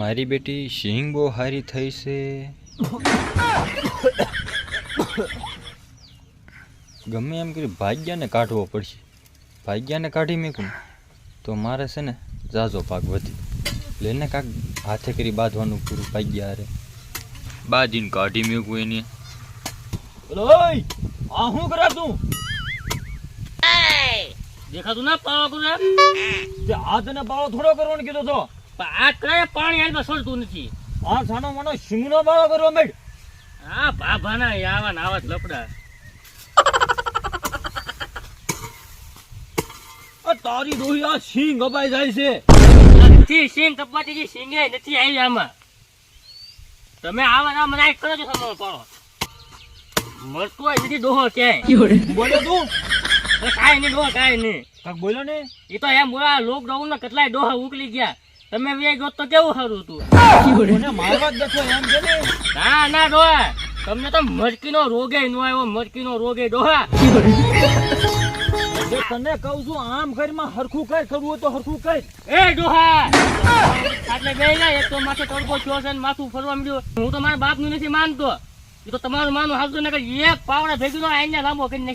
મારી બેટી સિંગ બહુ હારી થઈ છે. ગમે એમ કરી ભાગ્યાને કાઢવો પડશે. ભાગ્યાને કાઢી મેકું તો મારે છે ને ઝાઝો પાક વધી. લેને કાંક હાથે કરી બાંધવાનું પૂરું ભાગ્યા અરે બાજીને કાઢી મેકું એની. ઓય આ શું કરે તું દેખાતું ના પાવા કુરા તે બાળો થોડો કરવાનો કીધો તો. આ કઈ પાણી હાલમાં સોલતું નથી? આ સાનો માનો સિંગનો બાળો કરો મેડ. આ ભાભાના આવા નાવા આવા લપડા તારી દોહી આ સિંગ અપાઈ જાય છે. નથી સિંગ કપાતી સિંગે નથી આવી આમાં. તમે આવા ના મને કરો છો સમો પાડો. મળતું હોય નથી દોહો ક્યાંય. બોલો તું. કાંઈ નહીં દોહો કાંઈ નહીં. બોલ્યો ને એ તો એમ બોલા લોકડાઉનમાં કેટલાય ડોહા ઉકલી ગયા. તમે વે ગયો તો કેવું સારું હતું? ને? ના ના ડોહા. તમને તો મરકીનો રોગે નો આવ્યો મરકીનો રોગે ડોહા. તને કહું છું આમ ઘરમાં હરખું કર કરવું હોય તો હરખું કર. એ ડોહા. એટલે બે ના એક તો માથે તડકો થયો છે ને માથું ફરવા મળ્યું હું તો મારા બાપનું નથી માનતો. એ તો તમારું માનું હાલતું ને કે એક પાવડા ભેગી નો આઈને લાંબો કરી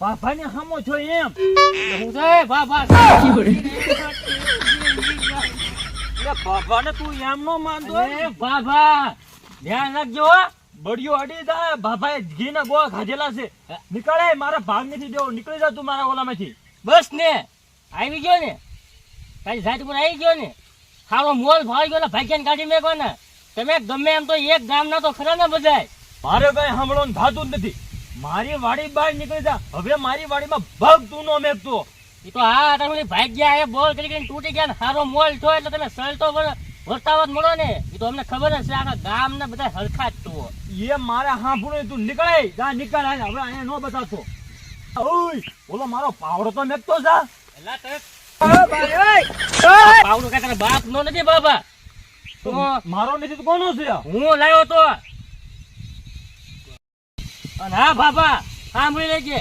બાપા ને હામો છો એમ. હું તો એ ભા ભા એટલે બાપાને તું એમ નો માનતો ભા ધ્યાન રાખજો હો. બળિયો અડી જા ઘી ના ગોળા ખાધેલા છે. નીકળે મારા ભાગ નથી દેવો. નીકળી જા તું મારા ઓલામાંથી. બસ ને આવી ગયો ને? તારી જાત પર આવી ગયો ને? સારો મોલ ભાઈ ગયો ને ભાગ્યાને કાઢી મેં ને તમે ગમે એમ તો એક ગામ ના તો ખરા ને બધાય? મારે કઈ સાંભળવાનું થતું જ નથી. મારી વાડી બહાર નીકળી જા. હવે મારી વાડીમાં ભગ તું નો મેકતો એ તો હા તમે ભાગ્યા એ બોલ કરી કરીને તૂટી ગયા ને સારો મોલ છો એટલે તમે સળતો વર્તાવત મળો ને. એ તો અમને ખબર જ છે આખા ગામ ને બધા હરખા જ છો એ મારે હાંભળું તું નીકળે. જા નીકળ. હવે અહીંયા નો બતાવતો. ઓય બોલો મારો પાવડો તો મેકતો જા. એલા પાવડું કાંઈ તારા બાપ નો નથી બાબા? તો મારો નથી તો કોનો છે? હું લાવ્યો તો. અને હા બાબા સાંભળી લેજે.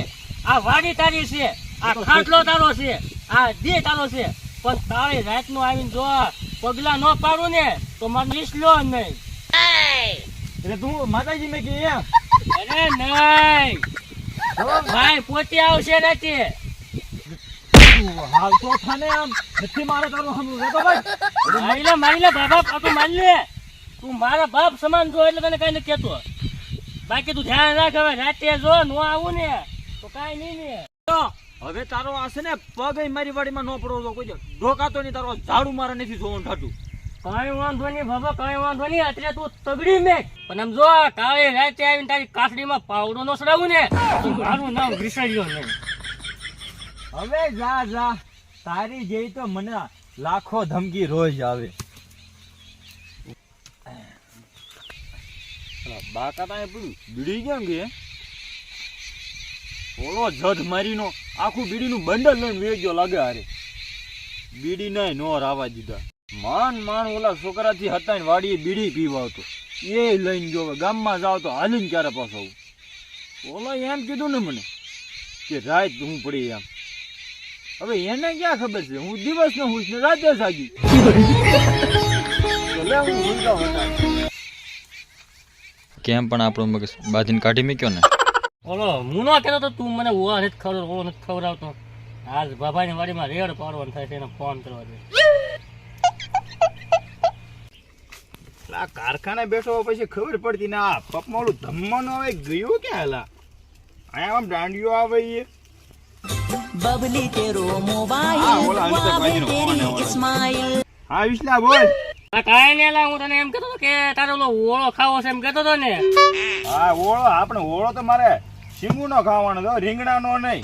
આ વાડી તારી છે. આ ખાટલો તારો છે. આ દે તારો છે. પણ તારે રાતનું આવીને જો પગલા ન પાડું ને તો મને લીસલો નહીં. એટલે તું માતાજી મેં કે એમ. અરે નહીં. ભાઈ પોતે આવશે નથી તું હાલ તો થાને આમ નથી મારે તારું સાંભળવું. રહેતો ભાઈ. મારી લે મારી લે બાબા પાછું મારી લે. તું મારા બાપ સમાન જો એટલે તને કઈ નથી કેતો બાકી તું ધ્યાન રાખ હવે રાતે જો નો આવું ને તો કાઈ નહીં ને. તો હવે તારો આ છે ને પગ મારી વાડીમાં ન પડવો તો કોઈ. ઢોકાતો નહીં તારો ઝાડુ મારે નથી જોવાનું ઠાટું કઈ વાંધો નહીં બાબા કઈ વાંધો નહીં અત્યારે તું તગડી મે. પણ આમ જો કાલે રાતે આવીને તારી કાસડીમાં પાવડો નો સડાવું ને મારું નામ વિસર્યો નહીં. હવે જા જા. તારી જેવી તો મને લાખો ધમકી રોજ આવે. બાકા તાએ પડ્યું બીડી કેમ કે ઓલો જજ મારીનો. આખું બીડીનું બંડલ લઈને વેચ્યો લાગે હારે. બીડી નહીં નો રાવા દીધા. માન માન ઓલા છોકરાથી હતા ને વાડીએ બીડી પીવા આવતો એ લઈને હવે, ગામમાં જાવ તો હાલીને ક્યારે પાછો ઓલા એમ કીધું ને મને કે રાત હું પડી એમ. હવે એને ક્યાં ખબર છે? હું દિવસ ને હું ને રાતે હતા કેમ પણ આપણો મગજ બાજીને કાઢી મૂક્યો ને? ઓલો હું ન કહેતો તો તું મને ઓળો નથી ખબર ઓળો નથી ખવડાવતો આજ બાબાની વાડીમાં રેડ પાડવાનો થાય છે એને ફોન કરવા દે આ કારખાને બેસો પછી ખબર પડતી ના આ પપમાં ઓલું ધમવાનું આવે ગયું કે હલા અહીંયા આમ દાંડિયો આવે એ બબલી તેરો મોબાઈલ ઇસ્માઈલ હા વિશ્લા બોલ. કાંઈ નહીં હું તને એમ કેતો કે તારો ઓળો ખાવો છે એમ કેતો ને. હા ઓળો આપણે ઓળો તો મારે શીંગુનો ખાવાનો તો રીંગણાનો નહીં.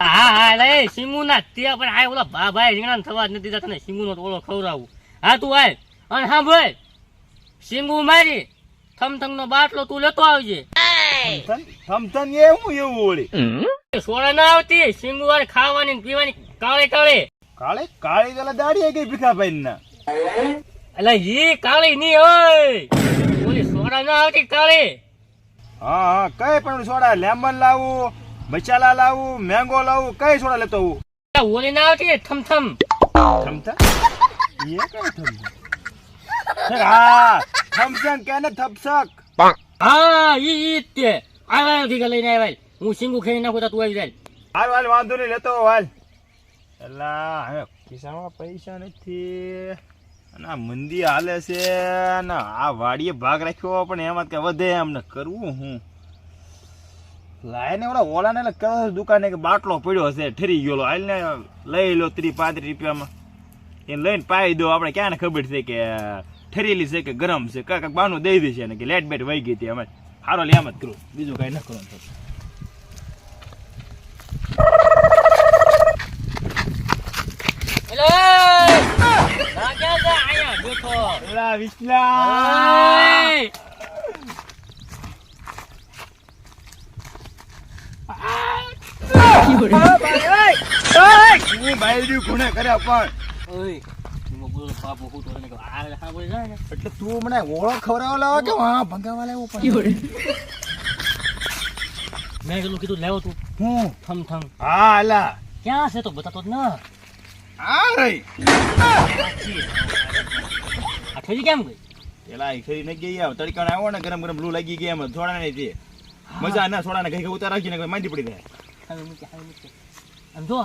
હા હા લે એ સિંગુના તે પણ આ ઓલા ભા ભાઈ રીંગણા થવા જ નથી તને સિંગુનો તો ઓલો ખવડાવું. હા તું આય અને હા ભાઈ સિંગુ મારી થમથમ નો બાટલો તું લેતો આવજે. થમથન એ હું એવું ઓળી? સોડા ના આવતી સિંગુ વાળી ખાવાની પીવાની કાળે કાળે. કાળે કાળી પેલા દાડી ગઈ ભીખાભાઈ ના એટલે ઈ કાળી ની હોય. ઓલી સોડા ના આવતી કાળી. હા હા કઈ પણ સોડા લેમન લાવું મસાલા લાવું મેંગો લાવું કઈ સોડા લેતો હું ઓલી ના આવતી થમથમ થમ એ કઈ થમ હા થમ્સક કે ને થપસક હા ઈ ઈ તે. આવ્યા નથી લઈને આવ્યા. હું સિંગુ ખાઈ નાખું તો તું આવી જાય. હાલ હાલ વાંધો નહીં લેતો હાલ. એલા હવે ખિસ્સામાં પૈસા નથી. આ મંદી હાલે છે, ના, આ વાડીએ ભાગ રાખ્યો પણ એમાં કે વધે એમને કરવું હું. લાયને ઓલા ઓલાને એટલે દુકાને કે બાટલો પડ્યો છે ઠરી ગયો હાલને લઈ લો ત્રીસ પાંત્રીસ રૂપિયામાં. એને લઈને પાઈ દો, આપણે ક્યાં ને ખબર છે કે ઠરેલી છે કે ગરમ છે? કાંઈ કાંઈક બાનું દઈ દેશે ને કે લેટ બેટ વહી ગઈ હતી અમે હારો લે એમ જ કરું. બીજું કાંઈ ન કરું થતું એટલે તું મને ઓળો ખવડાવવા લાવો કે હા ભંગાવા લાવો પણ મેં કીધું કીધું લેવો તું હું થમ થમ હા એલા ક્યાં છે તો બતાતો જ ના આ રહી કેમ ગઈ? પેલા ખરી નઈ ગઈ આવ તડકા આવો ને ગરમ ગરમ લૂ લાગી ગઈ એમ થોડા નહીં તે મજા ના થોડા ને ઘઈ ઉતાર રાખીને કઈ માંદી પડી જાય. હવે મૂકી હવે મૂકી. આમ જો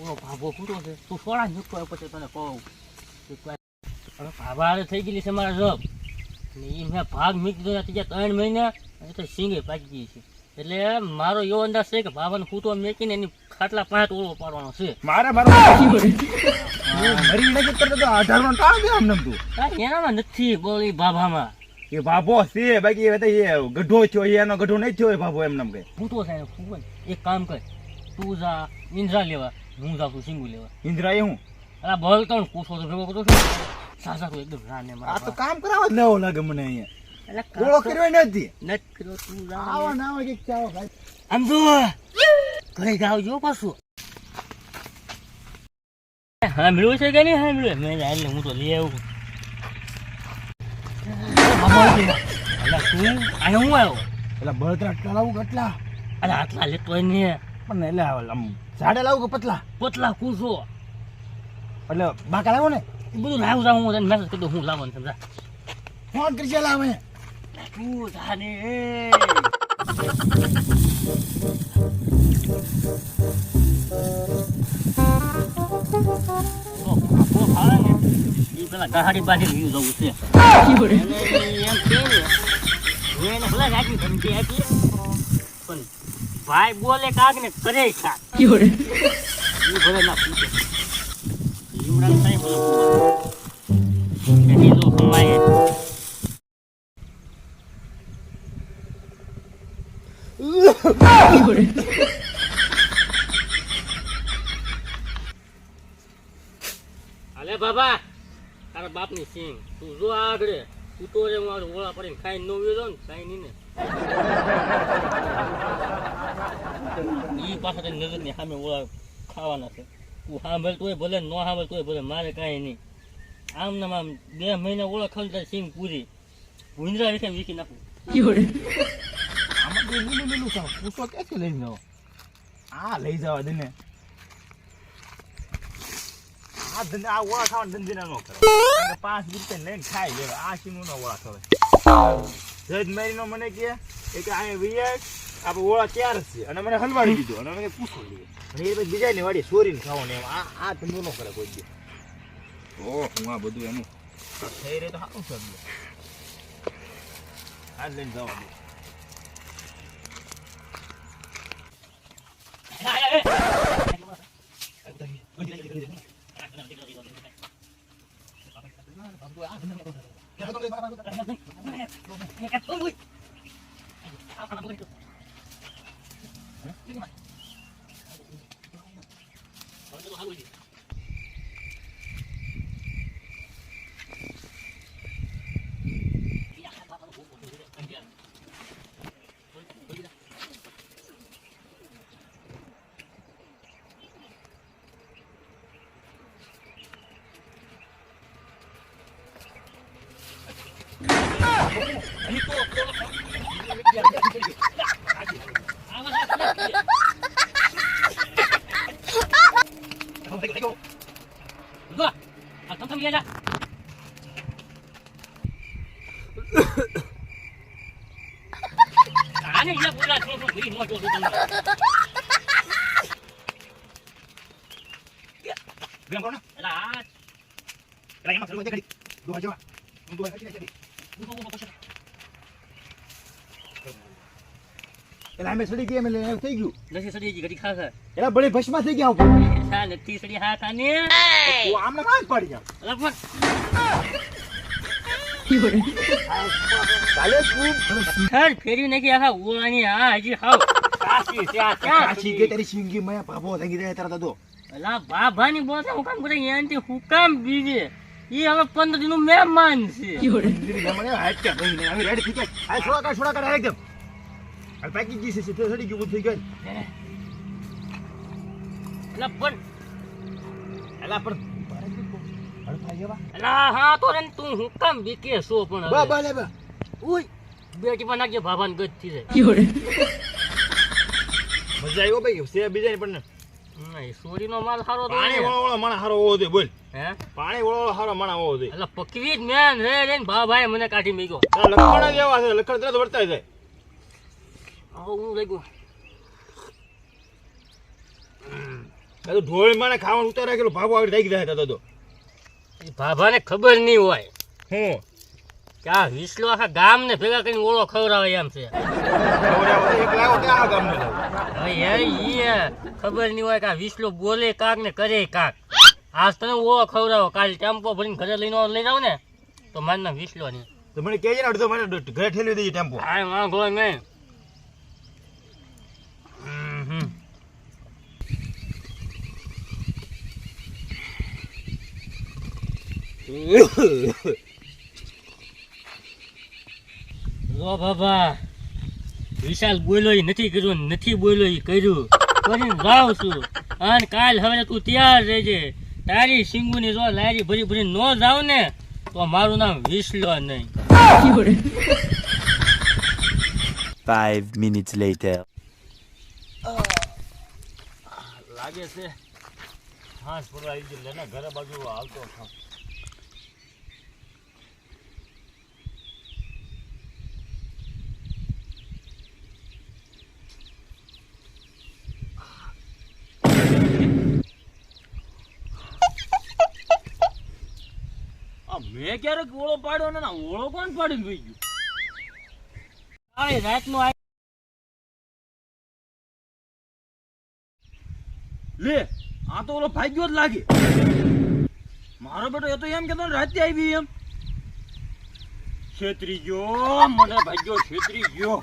ઓલો ભાભો ફૂટો છે. તું સોડા મૂકતો હોય પછી તને કહું. ભાભા થઈ ગયેલી છે મારા જોબ. ને એ મેં ભાગ મૂકી દીધો ત્રીજા ત્રણ મહિના અને તો સિંગે પાકી ગઈ છે. એટલે મારો એવો અંદાજ છે કે ભાભાને ફૂટો મેકીને એની ખાટલા પાંચ ઓળો પાડવાનો છે. મારે મારો મરી નજર કરતો તો અઢારનો ટાળ દે આમ તું. કાંઈ એનામાં નથી બોલ એ ભાભામાં એ બાબો છે બાકી એ બધા એ ગઢો થયો એનો ગઢો નહીં થયો એ બાબો એમ નામ કે. ફૂટો થાય ને ફૂટો એક કામ કર તું જા ઇન્દ્રા લેવા હું જાઉં છું સિંગુ લેવા. ઇન્દ્રા એ હું? અલા બોલ તો પૂછો તો ભેગો કરું છું. સાસા તો એકદમ રાને આ તો કામ કરાવવા જ લેવો લાગે મને અહીંયા. એટલે ઓળો કર્યો નથી નટ કર્યો તું આવો ના હોય કે ચાવો ભાઈ આમ જો ઘરે ગાવ જો પાછું. સાંભળ્યું છે કે નહીં સાંભળ્યું? મેં એટલે હું તો લઈ આવું. હું આવ્યો એટલે બળતરા લાવું કેટલા અરે આટલા લેતો ને. પણ એટલે આમ જાડે લાવું કે પતલા? પોતલા કૂસો એટલે બાકા લાવો ને? બધું લાવું હું મેસેજ કરી હું લાવવાનું સમજા ફોન કરી લાવે તું જાને પેલા ગાડી બાંધી લઈ જવું છે હું પણ ભાઈ બોલે કાક ને કરે કાક ભલે ના પૂછે લીમડા સાહેબ ભલે કમાય અલે બાબા, તારા બાપની સિંગ તું જો આગળ તું તો રે મારું ઓળા પડીને ખાઈને નો વ્યો ને, કાંઈ નહીં ને. ઈ પાછા તને નજરની સામે ઓળા ખાવાના છે. તું સાંભળ તોય ભલે, ન સાંભળ તોય ભલે, મારે કાંઈ નહીં. આમ ને બે મહિના ઓળા સિંગ પૂરી. ભૂંજરા વિશે વીકી નાખું. લીલું લીલું છે પૂછો ક્યાંથી લઈ જાઓ આ લઈ જવા દે ને આ ધંધા આ ઓળા ખાવાના ધંધા નો કરો પાંચ રૂપિયા લઈને ખાઈ લેવા આ સીનું નો ઓળા ખવાય જજ મારીનો મને કે કે આ વિયર આપણે ઓળા તૈયાર છે અને મને હલવાડી દીધો અને મને પૂછો અને એ પછી બીજા ની એમ આ આ ધંધો નો કરે કોઈ દી ઓહ હું આ બધું એનું થઈ રહે તો સારું છે આ લઈને જવા દે જો આ થમ થમ ગયા જા આને જે બોલા છો છો ભઈ મોટો છું તમને બેન કોણ એટલે આ એલા એમાં સરું દેખાડી દોવા જવા હું દોવા કાઢી નાખી એલા અમે સડી ગયા એટલે એવું થઈ ગયું. નથી સડી ગઈ ઘડી ખાસ એટલે બળે ભસ્મા થઈ ગયા હું સા નથી સડી હા ખાને તું આમને કાં પાડી જા પણ ચાલે તું થર ફેરી નાખી આખા ઓળાની હા હજી હાવ. ક્યાં કાશી કે તારી સિંગી મેં ભાભો થઈ ગયા તારા દાદો? અલા બાભાની બોલતા હું કામ કરે? એનાથી હું કામ બીજે? ઈ હવે પંદર દિનનું મહેમાન છે. હાથ કે ભાઈ ને હવે થઈ ગયા આ છોડા કાઢ છોડા કાઢ એકદમ. આ પાકી ગઈ છે સીધે સડી ગયું થઈ ગયું. અલા પણ એલા પણ અલા હા તો રે તું હું કામ બીકે છો પણ બા? બા લે બા. ઉય બેટી પર નાખજે બાબાને ગજથી જાય. મજા આવ્યો ભાઈ સે બીજા પણ. નહીં સોરીનો માલ સારો પાણી વળો વળો માણા સારો હોવો જોઈએ બોલ. હે? પાણી વળો વળો સારો માણા હોવો જોઈએ. એટલે પકવી જ મેન રે રે ને મને કાઢી મૂક્યો. લખણ જ એવા છે લખણ તરત વર્તાય જાય. આવો હું લઈ ગયો. તો ઢોળ માને ખાવાનું ઉતાર રાખેલું ભાગો આગળ થઈ ગયા હતા તો. ભાભાને ખબર નહીં હોય. હું? કે આ વિસલો આખા ગામને ભેગા કરીને ઓળો ખવડાવે એમ છે. કે ખબર નહીં હોય કે આ વિસલો બોલે કાક ને કરે કાક. આજ તને ઓળો ખવડાવો કાલે ટેમ્પો ભરીને ઘરે લઈને લઈ જાવ ને તો મારે વિસલો નહીં. તો મને કહેજે ને અડધો મને ઘરે ઠેલવી દેજે ટેમ્પો. વાંધો નહીં હમ હમ. લો બાબા વિશાલ બોલ્યો નથી કર્યું નથી બોલ્યો એ કર્યું. કરીને જાઉં છું. અને કાલ હવે તું તૈયાર રહેજે. તારી સિંગુની જો લારી ભરી ભરી ન જાવ ને તો મારું નામ વિસલો નહીં. Five minutes later. લાગે છે. હા પૂરો આવી ગયો. ઘરે બાજુ હાલતો થાવ આ મેં ક્યારેક ઓળો પાડ્યો ને ઓળો કોણ પાડીને વહી ગયું? રાત રાતનું લે, આ તો ઓલો ભાગ્યો જ લાગે. મારો બેટો એ તો એમ કેતો રાતે આવી એમ. છેતરી ગયો, મને ભાગ્યો, છેતરી ગયો.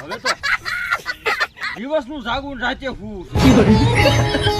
હવે તો જાગવું ને રાતે હું.